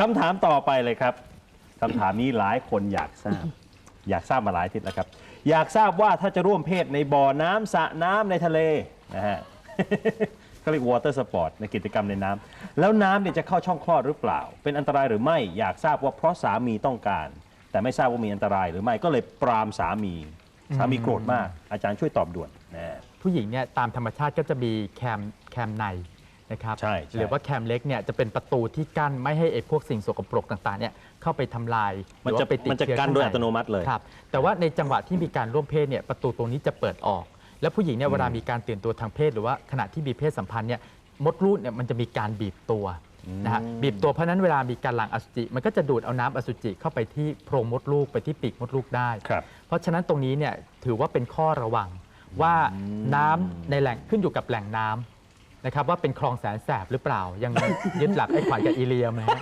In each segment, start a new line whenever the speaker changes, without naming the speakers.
คำถามต่อไปเลยครับคำถามนี้หลายคนอยากทราบ อยากทราบมาหลายอาทิศแล้วครับ อยากทราบว่าถ้าจะร่วมเพศในบ่อน้ำสระน้ำในทะเลนะฮะ เขาเรียก water sport ในกิจกรรมในน้ำแล้วน้ำเนี่ยจะเข้าช่องคลอดหรือเปล่า เป็นอันตรายหรือไม่อยากทราบว่าเพราะสามีต้องการ แต่ไม่ทราบว่ามีอันตรายหรือไม่ก็เลยปรามสามีสามีโกรธมาก อาจารย์ช่วยตอบด่วนนะ
ผู้หญิงเนี่ยตามธรรมชาติก็จะมีแคมแคมใน นะครับ
ใช่ใช่
หรือว่าแคมเล็กเนี่ยจะเป็นประตูที่กั้นไม่ให้ไอ้พวกสิ่งสกปรกต่างๆเนี่ยเข้าไปทำลายห
มัน
รือ
จะ
ว่าไปติด
มันจะ
เชื้อ
กั้น
ข้าง
โดย
ใอั
ตโนมัติเลย
ครับแต่ว่าในจังหวะที่มีการร่วมเพศเนี่ยประตูตรงนี้จะเปิดออก แล้วผู้หญิงเนี่ยเวลามีการตื่นตัวทางเพศ หรือว่าขณะที่มีเพศสัมพันธ์เนี่ยมดลูกเนี่ยมันจะมีการบีบตัวนะฮะบีบตัวเพราะฉะนั้นเวลามีการหลั่งอสุจิ มันก็จะดูดเอาน้ำอสุจิเข้าไปที่โพรงมดลูกไปที่ปีกมดลูกได้
ครับ
เพราะฉะนั้นตรงนี้เนี่ยถือว่าเป็นข้อระวังว่าน้ำในแหล่งขึ้นอยู่กับแหล่งน้ำ นะครับว่าเป็นคลองแสนแสบหรือเปล่ายังยึดหลักไอ้ขวัญกับอีเลียมนะฮะ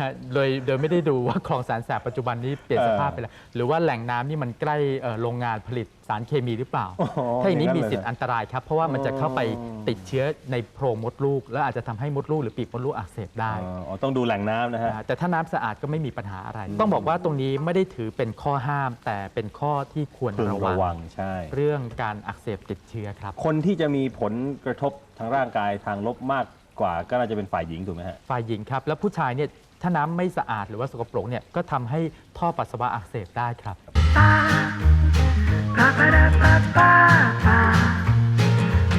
ฮะโดยโดยไม่ได้ดูว่าคลองแสนแสบปัจจุบันนี้เปลี่ยนสภาพไปแล้วหรือว่าแหล่งน้ำนี่มันใกล้เอ่อโรงงานผลิตสารเคมีหรือเปล่า
อ๋อ
ถ้าอย่างนี้
อย่างนั้น
มี
เลย
สิทธิ์อันตรายครับ เพราะว่ามันจะเข้าไปติดเชื้อในโพรงมดลูก แล้วอาจจะทำให้มดลูกหรือปีกมดลูกอักเสบได้
อ๋อต้องดูแหล่งน้ำนะฮะ
อ่าแต่ถ้าน้ำสะอาดก็ไม่มีปัญหาอะไร ต้องบอกว่าตรงนี้ไม่ได้ถือเป็นข้อห้าม แต่เป็นข้อที่ควร
พึง
ระ
ระ
วั
วั
ง
ง ใช่
เรื่องการอักเสบติดเชื้อครับ
คนที่จะมีผลกระทบทางร่างกายทางลบมาก กว่าก็น่าจะเป็นฝ่ายหญิงถูกไหมฮะ
ฝ่ายหญิงครับ แล้วผู้ชายเนี่ยถ้าน้ำไม่สะอาดหรือว่าสกปรกเนี่ยก็ทำให้ท่อปัสสาวะอักเสบได้ครับ
Ba ba ba da ba ba ba